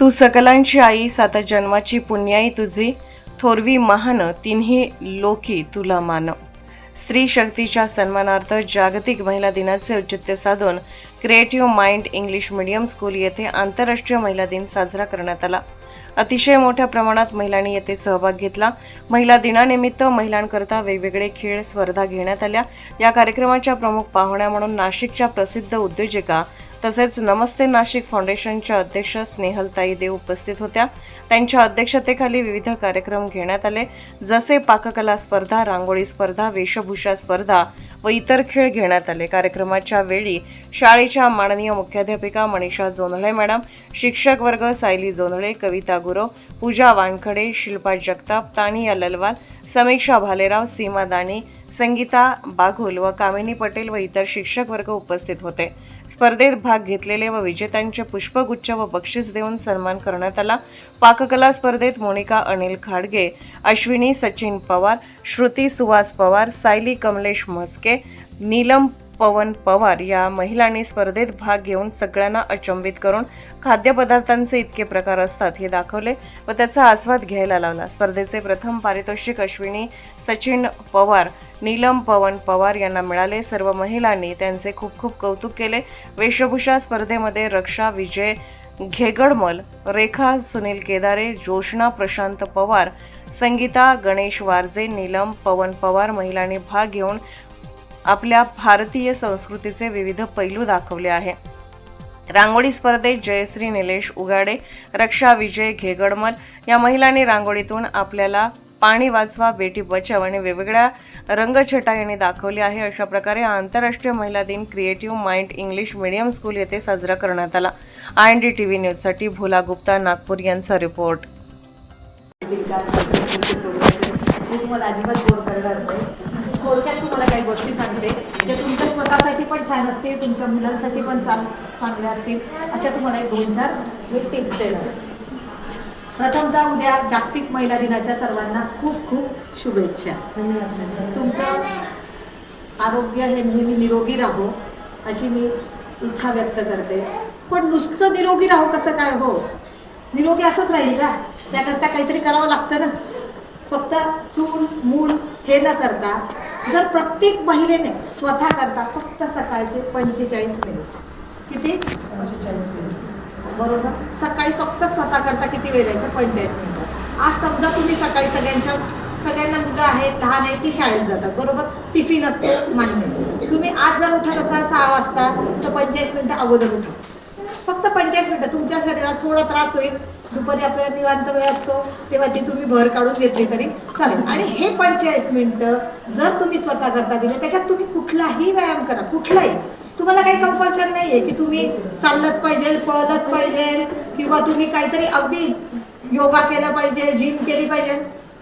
तू सकलांची आई सात जन्माची पुण्याई तुझी थोरवी महान तिन्ही लोकी तुला मान. स्त्री शक्तीच्या सन्मानार्थ जागतिक महिला दिनाचे औचित्य साधून creative mind English medium school येथे आंतरराष्ट्रीय महिला दिन साजरा करण्यात आला. अतिशय मोठ्या प्रमाणात महिलांनी येथे सहभाग घेतला. महिला दिनानिमित्त महिलांकरता वेगवेगळे खेळ स्पर्धा घेण्यात आल्या. या कार्यक्रमाच्या प्रमुख पाहुण्या म्हणून नाशिकच्या प्रसिद्ध उद्योजिका तसेच नमस्ते नाशिक फाउंडेशनच्या अध्यक्ष स्नेहलताई देव उपस्थित होत्या. त्यांच्या अध्यक्षतेखाली विविध कार्यक्रम घेण्यात आले. जसे पाककला स्पर्धा रांगोळी स्पर्धा वेशभूषा स्पर्धा व इतर खेळ घेण्यात आले. कार्यक्रमाच्या वेळी शाळेच्या माननीय मुख्याध्यापिका मनीषा जोंधळे मॅडम शिक्षक वर्ग सायली जोंधळे कविता गुरव पूजा वानखडे शिल्पा जगताप तानिया ललवाल समीक्षा भालेराव सीमा दाणी संगीता बाघुल व कामिनी पटेल व इतर शिक्षक वर्ग उपस्थित होते. स्पर्धेत भाग घेतलेले व विजेत्यांचे पुष्पगुच्छ व बक्षीस देऊन सन्मान करण्यात आला. पाककला स्पर्धेत मोनिका अनिल खाडगे अश्विनी सचिन पवार श्रुती सुहास पवार सायली कमलेश म्हस्के नीलम पवन पवार या महिलांनी स्पर्धेत भाग घेऊन सगळ्यांना अचंबित करून खाद्यपदार्थांचे इतके प्रकार असतात हे दाखवले व त्याचा आस्वाद घ्यायला लावला. स्पर्धेचे प्रथम पारितोषिक अश्विनी सचिन पवार नीलम पवन पवार यांना मिळाले. सर्व महिलांनी त्यांचे खूप खूप कौतुक केले. वेशभूषा स्पर्धेमध्ये रक्षा विजय घेगडमल रेखा सुनील केदारे जोशना प्रशांत पवार संगीता गणेश वारजे नीलम पवन पवार महिलांनी भाग घेऊन आपल्या भारतीय संस्कृतीचे विविध पैलू दाखवले आहे. रांगोळी स्पर्धेत जयश्री निलेश उगाडे रक्षा विजय घेगडमल या महिलांनी रांगोळीतून आपल्याला पाणी वाचवा बेटी बचाव आणि वेगवेगळ्या रंगछटा यांनी दाखवली आहे. अशा प्रकारे आंतरराष्ट्रीय महिला दिन creative mind English medium school येथे साजरा करण्यात आला. I N D T V न्यूजसाठी भोला गुप्ता नागपूर यांचा रिपोर्ट. तुम्हाला अजिबात बोर करणार नाही. थोडक्यात तुम्हाला काही गोष्टी सांगते. जे तुमच्या स्वतःसाठी पण छान असतील तुमच्या मुलांसाठी पण चांग चांगल्या असतील. अशा तुम्हाला एक दोन चार टिप्स देणार. प्रथमतः उद्या जागतिक महिला दिनाच्या सर्वांना खूप खूप शुभेच्छा. तुमचं आरोग्य हे नेहमी निरोगी राहो अशी मी इच्छा व्यक्त करते. पण नुसतं निरोगी राहो कसं काय हो? निरोगी असंच राहील का? त्याकरता काहीतरी करावं लागतं ना. फक्त चूल मूल हे न करता जर प्रत्येक महिलेने स्वतः करता फक्त सकाळचे पंचेचाळीस मिनिट. किती? पंचेचाळीस मिनिट. बरोबर? सकाळी फक्त स्वतः करता किती वेळ द्यायचा? पंचेचाळीस मिनिट. आज समजा तुम्ही सकाळी सगळ्यांच्या सगळ्यांना मुलं आहेत लहान आहेत ती शाळेत जातात बरोबर? टिफिन असतो मान्य तुम्ही आज जर उठत असाल सहा वाजता तर पंचेचाळीस मिनिटं अगोदर उठा. फक्त पंचेचाळीस मिनिटं. तुमच्या शरीरात थोडा त्रास होईल. दुपारी आपल्याला निवांत वेळ असतो तेव्हा ती तुम्ही भर काढून घेतली तरी चालेल. आणि हे पंचेचाळीस मिनिटं जर तुम्ही स्वतः करता दिले त्याच्यात तुम्ही कुठलाही व्यायाम करा. कुठलाही. तुम्हाला काही कंपल्शन नाही आहे की तुम्ही चाललंच पाहिजे पळलंच पाहिजे किंवा तुम्ही काहीतरी अगदी योगा केला पाहिजे जिम केली पाहिजे.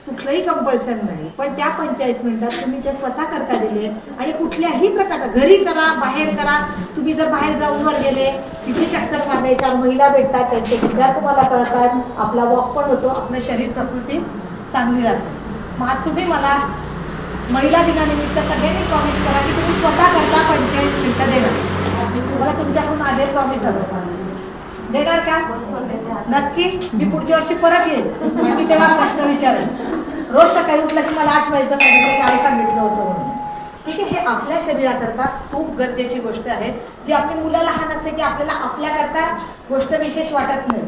कुठलंही कंपल्शन नाही. पण त्या पंचेचाळीस मिनिटात तुम्ही त्या स्वतः करता दिले आणि कुठल्याही प्रकारचा घरी करा बाहेर करा. तुम्ही जर बाहेर ग्राउंडवर गेले तिथे चक्कर मारले चार महिला भेटतात त्यांचे विचार तुम्हाला कळतात. आपला वॉक पण होतो आपलं शरीर प्रकृती चांगली राहते. मग आज तुम्ही मला महिला दिनानिमित्त सगळ्यांनी प्रॉमिस करा की तुम्ही स्वतः पंचेचाळीस मिनिटं देणार. मला तुमच्याकडून माझे प्रॉमिस हवं देणार का? नक्की. मी पुढच्या वर्षी परत येईल. मी तेव्हा प्रश्न विचारेन. रोज सकाळी उठलं की मला आठवायचं माझ्याकडे काय सांगितलं होतं म्हणून. ठीक आहे हे आपल्या शरीराकरता खूप गरजेची गोष्ट आहे. जी आपली मुलं लहान असते की आपल्याला आपल्याकरता गोष्ट विशेष वाटत नाही.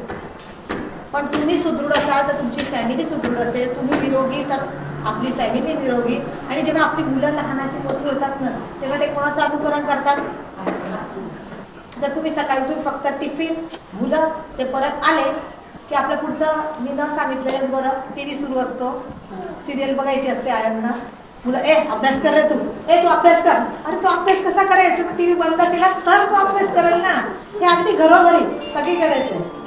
पण तुम्ही सुदृढ असाल तर तुमची फॅमिली सुदृढ असेल तुम्ही निरोगी तर आपली फॅमिली निरोगी. आणि जेव्हा आपली मुलं लहानाची मोठी होतात ना तेव्हा ते कोणाचं अनुकरण करतात? जर तुम्ही सकाळी उठून फक्त टिफिन मुलं ते परत आले की आपलं पुढचं मी न सांगितलेलं बरं टी व्ही सुरू असतो. सिरियल बघायची असते आयांना. मुलं ए अभ्यास कर रे तू. ए तू अभ्यास कर. अरे तू अभ्यास कसा करेल? तुम्ही टी व्ही बंद केला तर तू अभ्यास करेल ना. हे अगदी घरोघरी सगळीकडे येते.